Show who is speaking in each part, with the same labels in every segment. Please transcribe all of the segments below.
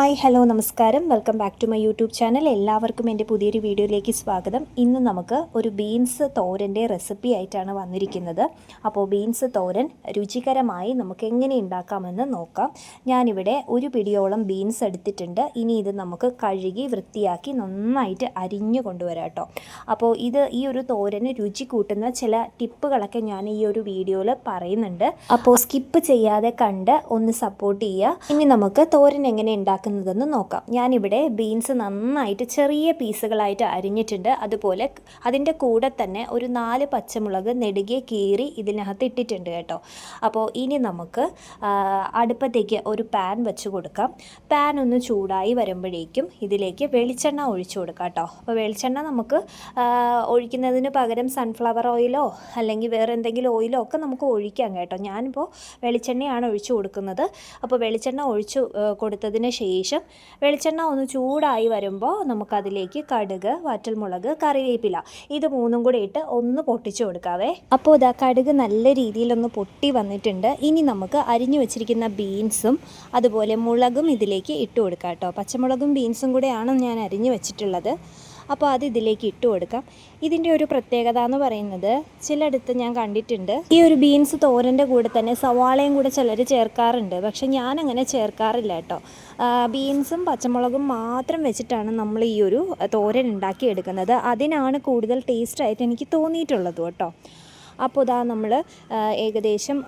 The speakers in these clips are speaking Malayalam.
Speaker 1: ഹായ് ഹലോ നമസ്കാരം. Welcome back to my YouTube channel. എല്ലാവർക്കും എന്റെ പുതിയൊരു വീഡിയോയിലേക്ക് സ്വാഗതം. ഇന്ന് നമുക്ക് ഒരു ബീൻസ് തോരന്റെ റെസിപ്പി ആയിട്ടാണ് വന്നിരിക്കുന്നത്. അപ്പോൾ ബീൻസ് തോരൻ രുചികരമായി നമുക്ക് എങ്ങനെ ഉണ്ടാക്കാമെന്ന് നോക്കാം. ഞാനിവിടെ ഒരു പിടിയോളം ബീൻസ് എടുത്തിട്ടുണ്ട്. ഇനി ഇത് നമുക്ക് കഴുകി വൃത്തിയാക്കി നന്നായിട്ട് അരിഞ്ഞു കൊണ്ടുവരാം കേട്ടോ. അപ്പോൾ ഇത് ഈ ഒരു തോരന് രുചി കൂട്ടുന്ന ചില ടിപ്പുകളൊക്കെ ഞാൻ ഈ ഒരു വീഡിയോയിൽ പറയുന്നുണ്ട്. അപ്പോൾ സ്കിപ്പ് ചെയ്യാതെ കണ്ട് ഒന്ന് സപ്പോർട്ട് ചെയ്യുക. ഇനി നമുക്ക് തോരൻ എങ്ങനെ ഉണ്ടാക്കുന്നതെന്ന് നോക്കാം. ഞാനിവിടെ ബീൻസ് നന്നായിട്ട് ചെറിയ പീസുകളായിട്ട് അരിഞ്ഞിട്ടുണ്ട്. അതുപോലെ അതിന്റെ കൂടെ തന്നെ ഒരു നാല് പച്ചമുളക് നെടുകെ കീറി ഇതിനകത്ത് ഇട്ടിട്ടുണ്ട് കേട്ടോ. അപ്പോൾ ഇനി നമുക്ക് അടുപ്പത്തേക്ക് ഒരു പാൻ വെച്ച് കൊടുക്കാം. പാൻ ഒന്ന് ചൂടായി വരുമ്പോഴേക്കും ഇതിലേക്ക് വെളിച്ചെണ്ണ ഒഴിച്ചു കൊടുക്കാം കേട്ടോ. അപ്പോൾ വെളിച്ചെണ്ണ നമുക്ക് ഒഴിക്കുന്നതിന് പകരം സൺഫ്ലവർ ഓയിലോ അല്ലെങ്കിൽ വേറെ എന്തെങ്കിലും ഓയിലോ ഒക്കെ നമുക്ക് ഒഴിക്കാം കേട്ടോ. ഞാനിപ്പോൾ വെളിച്ചെണ്ണയാണ് ഒഴിച്ചു കൊടുക്കുന്നത്. അപ്പോൾ വെളിച്ചെണ്ണ ഒഴിച്ചു കൊടുത്തതിന് ശേഷം വെളിച്ചെണ്ണ ഒന്ന് ചൂടായി വരുമ്പോൾ നമുക്കതിലേക്ക് കടുക് വറ്റൽമുളക് കറിവേപ്പില ഇത് മൂന്നും കൂടി ഇട്ട് ഒന്ന് പൊട്ടിച്ചു കൊടുക്കാവേ. അപ്പോൾ ഇതാ കടുക് നല്ല രീതിയിലൊന്ന് പൊട്ടി വന്നിട്ടുണ്ട്. ഇനി നമുക്ക് അരിഞ്ഞു വെച്ചിരിക്കുന്ന ബീൻസും അതുപോലെ മുളകും ഇതിലേക്ക് ഇട്ട് കൊടുക്കാം കേട്ടോ പച്ചമുളകും ബീൻസും കൂടെയാണ് ഞാൻ അരിഞ്ഞു വെച്ചിട്ടുള്ളത്. അപ്പോൾ അത് ഇതിലേക്ക് ഇട്ട് കൊടുക്കാം. ഇതിന്റെ ഒരു പ്രത്യേകത എന്ന് പറയുന്നത് ചിലയിടത്ത് ഞാൻ കണ്ടിട്ടുണ്ട്. ഈ ഒരു ബീൻസ് തോരന്റെ കൂടെ തന്നെ സവാളയും കൂടെ ചിലർ ചേർക്കാറുണ്ട്. പക്ഷേ ഞാൻ അങ്ങനെ ചേർക്കാറില്ല കേട്ടോ. ബീൻസും പച്ചമുളകും മാത്രം വെച്ചിട്ടാണ് നമ്മൾ ഈ ഒരു തോരൻ ഉണ്ടാക്കിയെടുക്കുന്നത്. അതിനാണ് കൂടുതൽ ടേസ്റ്റായിട്ട് എനിക്ക് തോന്നിയിട്ടുള്ളത് കേട്ടോ. അപ്പോൾ ഇതാ നമ്മൾ ഏകദേശം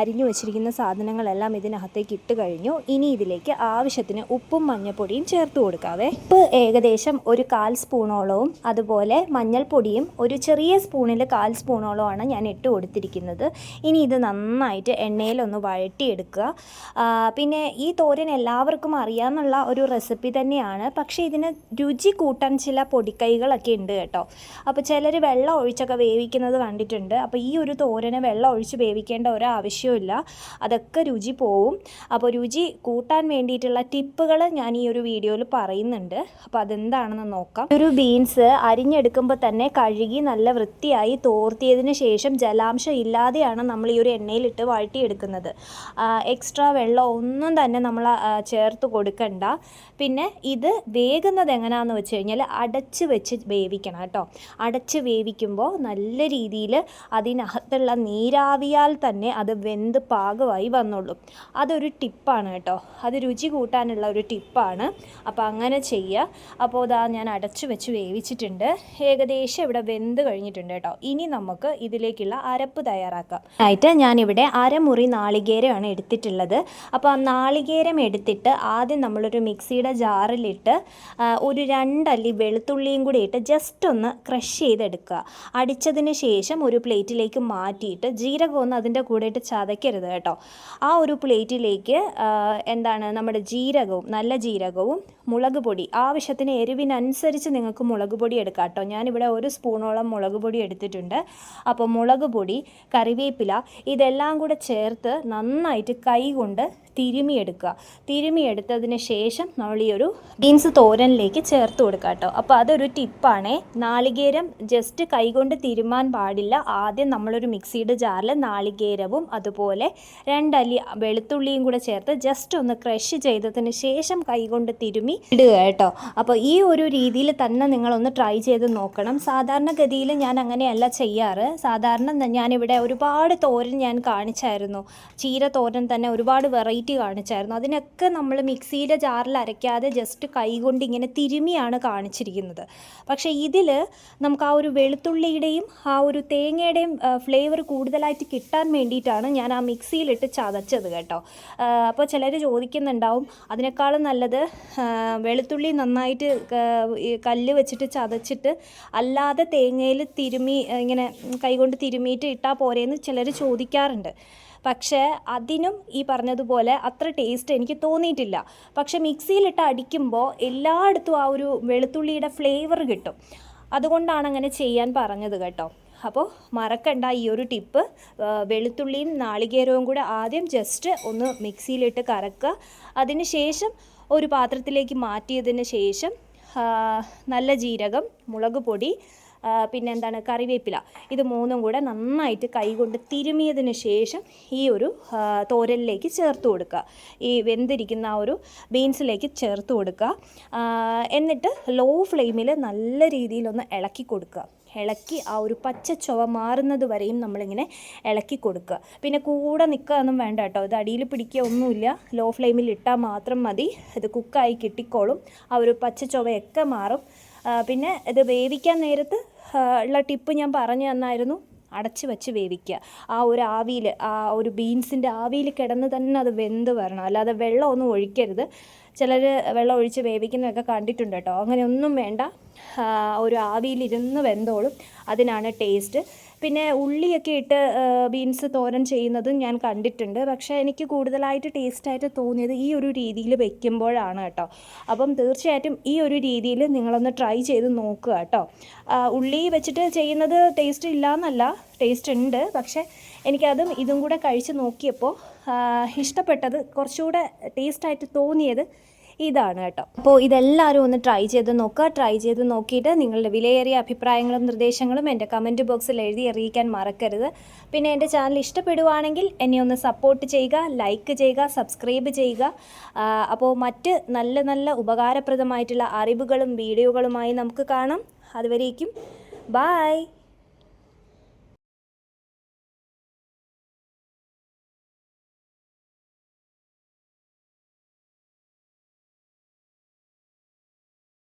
Speaker 1: അരിഞ്ഞു വെച്ചിരിക്കുന്ന സാധനങ്ങളെല്ലാം ഇതിനകത്തേക്ക് ഇട്ട് കഴിഞ്ഞു. ഇനി ഇതിലേക്ക് ആവശ്യത്തിന് ഉപ്പും മഞ്ഞൾപ്പൊടിയും ചേർത്ത് കൊടുക്കാവേ. ഉപ്പ് ഏകദേശം ഒരു കാൽ സ്പൂണോളവും അതുപോലെ മഞ്ഞൾപ്പൊടിയും ഒരു ചെറിയ സ്പൂണിൽ കാൽ സ്പൂണോളമാണ് ഞാൻ ഇട്ട് കൊടുത്തിരിക്കുന്നത്. ഇനി ഇത് നന്നായിട്ട് എണ്ണയിലൊന്ന് വഴറ്റിയെടുക്കുക. ആ, പിന്നെ ഈ തോരൻ എല്ലാവർക്കും അറിയാമെന്നുള്ള ഒരു റെസിപ്പി തന്നെയാണ്. പക്ഷേ ഇതിന് രുചി കൂട്ടാൻ ചില പൊടിക്കൈകളൊക്കെ ഉണ്ട് കേട്ടോ. അപ്പോൾ ചിലർ വെള്ളം ഒഴിച്ചൊക്കെ വേവിക്കുന്നത് കണ്ടിട്ടുണ്ട്. അപ്പോൾ ഈ ഒരു തോരന് വെള്ളം ഒഴിച്ച് വേവിക്കേണ്ട ഒരാവശ്യമില്ല അതൊക്കെ രുചി പോവും. അപ്പോൾ രുചി കൂട്ടാൻ വേണ്ടിയിട്ടുള്ള ടിപ്പുകൾ ഞാൻ ഈ ഒരു വീഡിയോയിൽ പറയുന്നുണ്ട്. അപ്പോൾ അതെന്താണെന്ന് നോക്കാം. ഒരു ബീൻസ് അരിഞ്ഞെടുക്കുമ്പോൾ തന്നെ കഴുകി നല്ല വൃത്തിയായി തോർത്തിയതിന് ശേഷം ജലാംശം ഇല്ലാതെയാണ് നമ്മൾ ഈ ഒരു എണ്ണയിലിട്ട് വഴട്ടിയെടുക്കുന്നത് എക്സ്ട്രാ വെള്ളം ഒന്നും തന്നെ നമ്മൾ ചേർത്ത് കൊടുക്കണ്ട. പിന്നെ ഇത് വേകുന്നത് എങ്ങനെയാണെന്ന് വെച്ച് കഴിഞ്ഞാൽ അടച്ച് വെച്ച് വേവിക്കണം കേട്ടോ. അടച്ച് വേവിക്കുമ്പോൾ നല്ല രീതിയിൽ അതിനകത്തുള്ള നീരാവിയാൽ തന്നെ അത് വെന്ത് പാകമായി വന്നുള്ളൂ. അതൊരു ടിപ്പാണ് കേട്ടോ. അത് രുചി കൂട്ടാനുള്ള ഒരു ടിപ്പാണ്. അപ്പോൾ അങ്ങനെ ചെയ്യുക അപ്പോൾ ഇതാ ഞാൻ അടച്ചു വെച്ച് വേവിച്ചിട്ടുണ്ട്. ഏകദേശം ഇവിടെ വെന്ത് കഴിഞ്ഞിട്ടുണ്ട് കേട്ടോ. ഇനി നമുക്ക് ഇതിലേക്കുള്ള അരപ്പ് തയ്യാറാക്കാം. ആയിട്ട് ഞാനിവിടെ അരമുറി നാളികേരമാണ് എടുത്തിട്ടുള്ളത്. അപ്പോൾ ആ നാളികേരം എടുത്തിട്ട് ആദ്യം നമ്മളൊരു മിക്സിയുടെ ജാറിലിട്ട് ഒരു രണ്ടല്ലി വെളുത്തുള്ളിയും കൂടി ഇട്ട് ജസ്റ്റ് ഒന്ന് ക്രഷ് ചെയ്തെടുക്കുക. അടിച്ചതിന് ശേഷം ഒരു പ്ലേറ്റിലേക്ക് മാറ്റിയിട്ട് ജീരകമൊന്നും അതിന്റെ കൂടെയിട്ട് ചതയ്ക്കരുത് കേട്ടോ. ആ ഒരു പ്ലേറ്റിലേക്ക് എന്താണ് നമ്മുടെ ജീരകവും നല്ല ജീരകവും മുളക് പൊടി ആവശ്യത്തിന് എരിവിനനുസരിച്ച് നിങ്ങൾക്ക് മുളക് പൊടി എടുക്കാം കേട്ടോ. ഞാനിവിടെ ഒരു സ്പൂണോളം മുളക് പൊടി എടുത്തിട്ടുണ്ട്. അപ്പോൾ മുളക് പൊടി കറിവേപ്പില ഇതെല്ലാം കൂടെ ചേർത്ത് നന്നായിട്ട് കൈ കൊണ്ട് തിരുമിയെടുക്കുക. തിരുമിയെടുത്തതിന് ശേഷം നമ്മൾ ഈ ഒരു ബീൻസ് തോരനിലേക്ക് ചേർത്ത് കൊടുക്കുക കേട്ടോ. അപ്പോൾ അതൊരു ടിപ്പാണേ. നാളികേരം ജസ്റ്റ് കൈകൊണ്ട് തിരുമാൻ പാടില്ല. ആദ്യം നമ്മളൊരു മിക്സിയുടെ ജാറിൽ നാളികേരവും അതുപോലെ രണ്ടല്ലി വെളുത്തുള്ളിയും കൂടെ ചേർത്ത് ജസ്റ്റ് ഒന്ന് ക്രഷ് ചെയ്തതിന് ശേഷം കൈകൊണ്ട് തിരുമി ഇടുക കേട്ടോ. അപ്പോൾ ഈ ഒരു രീതിയിൽ തന്നെ നിങ്ങളൊന്ന് ട്രൈ ചെയ്ത് നോക്കണം. സാധാരണഗതിയിൽ ഞാൻ അങ്ങനെയല്ല ചെയ്യാറ്. സാധാരണ ഞാനിവിടെ ഒരുപാട് തോരൻ ഞാൻ കാണിച്ചായിരുന്നു. ചീര തോരൻ തന്നെ ഒരുപാട് വെറൈറ്റി കാണിച്ചായിരുന്നു. അതിനൊക്കെ നമ്മൾ മിക്സിയിലെ ജാറിൽ അരയ്ക്കാതെ ജസ്റ്റ് കൈകൊണ്ട് ഇങ്ങനെ തിരുമിയാണ് കാണിച്ചിരിക്കുന്നത്. പക്ഷേ ഇതിൽ നമുക്ക് ആ ഒരു വെളുത്തുള്ളിയുടെയും ആ ഒരു തേങ്ങയുടെയും ഫ്ലേവർ കൂടുതലായിട്ട് കിട്ടാൻ വേണ്ടിയിട്ടാണ് ഞാൻ ആ മിക്സിയിലിട്ട് ചതച്ചത് കേട്ടോ. അപ്പോൾ ചിലർ ചോദിക്കുന്നുണ്ടാവും അതിനേക്കാളും നല്ലത് വെളുത്തുള്ളി നന്നായിട്ട് കല്ല് വെച്ചിട്ട് ചതച്ചിട്ട് അല്ലാതെ തേങ്ങയിൽ തിരുമി ഇങ്ങനെ കൈകൊണ്ട് തിരുമിയിട്ട് ഇട്ടാൽ പോരെയെന്ന് ചിലർ ചോദിക്കാറുണ്ട്. പക്ഷേ അതിനും ഈ പറഞ്ഞതുപോലെ അത്ര ടേസ്റ്റ് എനിക്ക് തോന്നിയിട്ടില്ല. പക്ഷേ മിക്സിയിലിട്ട് അടിക്കുമ്പോൾ എല്ലായിടത്തും ആ ഒരു വെളുത്തുള്ളിയുടെ ഫ്ലേവർ കിട്ടും. അതുകൊണ്ടാണ് അങ്ങനെ ചെയ്യാൻ പറഞ്ഞത് കേട്ടോ. അപ്പോൾ മറക്കണ്ട ഈ ഒരു ടിപ്പ് വെളുത്തുള്ളിയും നാളികേരവും കൂടെ ആദ്യം ജസ്റ്റ് ഒന്ന് മിക്സിയിലിട്ട് കറക്കുക. അതിന് ശേഷം ഒരു പാത്രത്തിലേക്ക് മാറ്റിയതിന് ശേഷം നല്ല ജീരകം മുളക് പൊടി പിന്നെ എന്താണ് കറിവേപ്പില. ഇത് മൂന്നും കൂടെ നന്നായിട്ട് കൈകൊണ്ട് തിരുമിയതിന് ശേഷം ഈ ഒരു തോരലിലേക്ക് ചേർത്ത് കൊടുക്കുക. ഈ വെന്തിരിക്കുന്ന ആ ഒരു ബീൻസിലേക്ക് ചേർത്ത് കൊടുക്കുക. എന്നിട്ട് ലോ ഫ്ലെയിമിൽ നല്ല രീതിയിലൊന്ന് ഇളക്കി കൊടുക്കുക. ഇളക്കി ആ ഒരു പച്ച ചുവ മാറുന്നത് വരെയും നമ്മളിങ്ങനെ ഇളക്കി കൊടുക്കുക. പിന്നെ കൂടെ നിൽക്കുകയൊന്നും വേണ്ട കേട്ടോ. ഇത് അടിയിൽ പിടിക്കുക ഒന്നുമില്ല. ലോ ഫ്ലെയിമിൽ ഇട്ടാൽ മാത്രം മതി. ഇത് കുക്കായി കിട്ടിക്കോളും. ആ ഒരു പച്ച ചുവയൊക്കെ മാറും. പിന്നെ ഇത് വേവിക്കാൻ നേരത്ത് ഉള്ള ടിപ്പ് ഞാൻ പറഞ്ഞു തന്നായിരുന്നു. അടച്ച് വെച്ച് വേവിക്കുക. ആ ഒരു ആവിയിൽ ആ ഒരു ബീൻസിന്റെ ആവിയിൽ കിടന്ന് തന്നെ അത് വെന്ത് വരണം. അല്ലാതെ വെള്ളമൊന്നും ഒഴിക്കരുത്. ചിലർ വെള്ളം ഒഴിച്ച് വേവിക്കുന്നതൊക്കെ കണ്ടിട്ടുണ്ട് കേട്ടോ. അങ്ങനെയൊന്നും വേണ്ട. ഒരു ആവിയിലിരുന്ന് വെന്തോളും. അതിനാണ് ടേസ്റ്റ് പിന്നെ ഉള്ളിയൊക്കെ ഇട്ട് ബീൻസ് തോരൻ ചെയ്യുന്നതും ഞാൻ കണ്ടിട്ടുണ്ട്. പക്ഷേ എനിക്ക് കൂടുതലായിട്ട് ടേസ്റ്റായിട്ട് തോന്നിയത് ഈ ഒരു രീതിയിൽ വെക്കുമ്പോഴാണ് കേട്ടോ. അപ്പം തീർച്ചയായിട്ടും ഈ ഒരു രീതിയിൽ നിങ്ങളൊന്ന് ട്രൈ ചെയ്ത് നോക്കുക കേട്ടോ. ഉള്ളി വെച്ചിട്ട് ചെയ്യുന്നത് ടേസ്റ്റ് ഇല്ല എന്നല്ല ടേസ്റ്റ് ഉണ്ട്. പക്ഷേ എനിക്കതും ഇതും കൂടെ കഴിച്ച് നോക്കിയപ്പോൾ ഇഷ്ടപ്പെട്ടത് കുറച്ചുകൂടെ ടേസ്റ്റായിട്ട് തോന്നിയത് ഇതാണ് കേട്ടോ. അപ്പോൾ ഇതെല്ലാവരും ഒന്ന് ട്രൈ ചെയ്ത് നോക്കുക. ട്രൈ ചെയ്ത് നോക്കിയിട്ട് നിങ്ങളുടെ വിലയേറിയ അഭിപ്രായങ്ങളും നിർദ്ദേശങ്ങളും എന്റെ കമന്റ് ബോക്സിൽ എഴുതി അറിയിക്കാൻ മറക്കരുത്. പിന്നെ എന്റെ ചാനൽ ഇഷ്ടപ്പെടുവാണെങ്കിൽ എന്നെ ഒന്ന് സപ്പോർട്ട് ചെയ്യുക ലൈക്ക് ചെയ്യുക സബ്സ്ക്രൈബ് ചെയ്യുക. അപ്പോൾ മറ്റ് നല്ല നല്ല ഉപകാരപ്രദമായിട്ടുള്ള അറിവുകളും വീഡിയോകളുമായി നമുക്ക് കാണാം. അതുവരേക്കും ബായ്